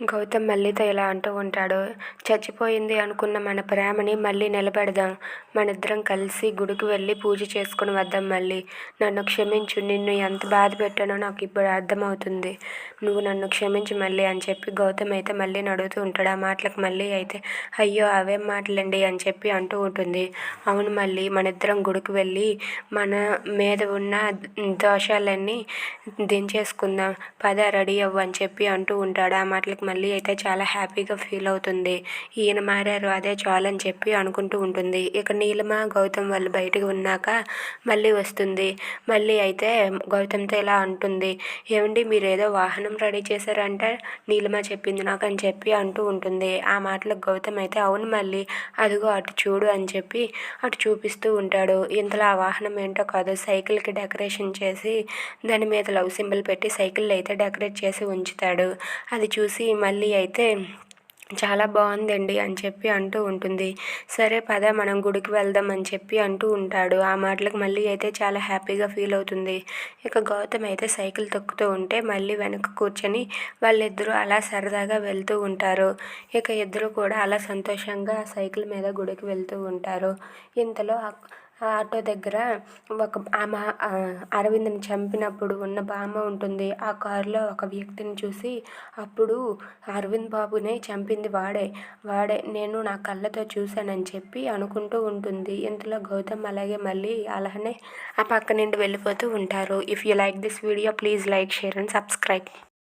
గౌతమ్ మల్లితో ఇలా అంటూ ఉంటాడు. చచ్చిపోయింది అనుకున్న మన ప్రేమని మళ్ళీ నిలబెడదాం. మనిద్దరం కలిసి గుడికి వెళ్ళి పూజ చేసుకుని వద్దాం మళ్ళీ. నన్ను క్షమించు నిన్ను ఎంత బాధ పెట్టానో నాకు ఇప్పుడు అర్థమవుతుంది. నువ్వు నన్ను క్షమించు మళ్ళీ అని చెప్పి గౌతమ్ అయితే మళ్ళీ నడుగుతూ ఉంటాడు. ఆ మాటలకు మళ్ళీ అయితే అయ్యో అవేం మాటలండి అని చెప్పి అంటూ ఉంటుంది. అవును మళ్ళీ మన ఇద్దరం గుడికి వెళ్ళి మన మీద ఉన్న దోషాలన్నీ దించేసుకుందాం. పద రెడీ అవ్వు అని చెప్పి అంటూ ఉంటాడు. ఆ మాటలకు మళ్ళీ అయితే చాలా హ్యాపీగా ఫీల్ అవుతుంది. ఈయన మారారు అదే చాలు అని చెప్పి అనుకుంటూ ఉంటుంది. ఇక నీలిమ గౌతమ్ వాళ్ళు బయటకు ఉన్నాక మళ్ళీ వస్తుంది. మళ్ళీ అయితే గౌతమ్తో ఇలా అంటుంది. ఏమండి మీరు ఏదో వాహనం రెడీ చేశారంటే నీలిమ చెప్పింది నాకు అని చెప్పి అంటూ ఉంటుంది. ఆ మాటలకు గౌతమ్ అయితే అవును మళ్ళీ అదిగో అటు చూడు అని చెప్పి అటు చూపిస్తూ ఉంటాడు. ఇంతలో ఆ వాహనం ఏంటో కాదు సైకిల్కి డెకరేషన్ చేసి దాని మీద లవ్ సింబల్ పెట్టి సైకిల్ అయితే డెకరేట్ చేసి ఉంచుతాడు. అది చూసి మళ్ళీ అయితే చాలా బాగుందండి అని చెప్పి అంటూ ఉంటుంది. సరే పద మనం గుడికి వెళ్దాం అని చెప్పి అంటూ ఉంటాడు. ఆ మాటలకు మళ్ళీ అయితే చాలా హ్యాపీగా ఫీల్ అవుతుంది. ఇక గౌతమ్ అయితే సైకిల్ తొక్కుతూ ఉంటే మళ్ళీ వెనక కూర్చొని వాళ్ళిద్దరూ అలా సరదాగా వెళ్తూ ఉంటారు. ఇక ఇద్దరు కూడా అలా సంతోషంగా సైకిల్ మీద గుడికి వెళ్తూ ఉంటారు. ఇంతలో ఆ ఆటో దగ్గర ఒక ఆమె అరవింద్ని చంపినప్పుడు ఉన్న భామ ఉంటుంది. ఆ కారులో ఒక వ్యక్తిని చూసి అప్పుడు అరవింద్ బాబునే చంపింది వాడే. వాడే. నేను నా కళ్ళతో చూశానని చెప్పి అనుకుంటూ ఉంటుంది. ఇంతలో గౌతమ్ అలాగే మళ్ళీ అలానే ఆ పక్క నుండి వెళ్ళిపోతూ ఉంటారు. If you like this video please like share and subscribe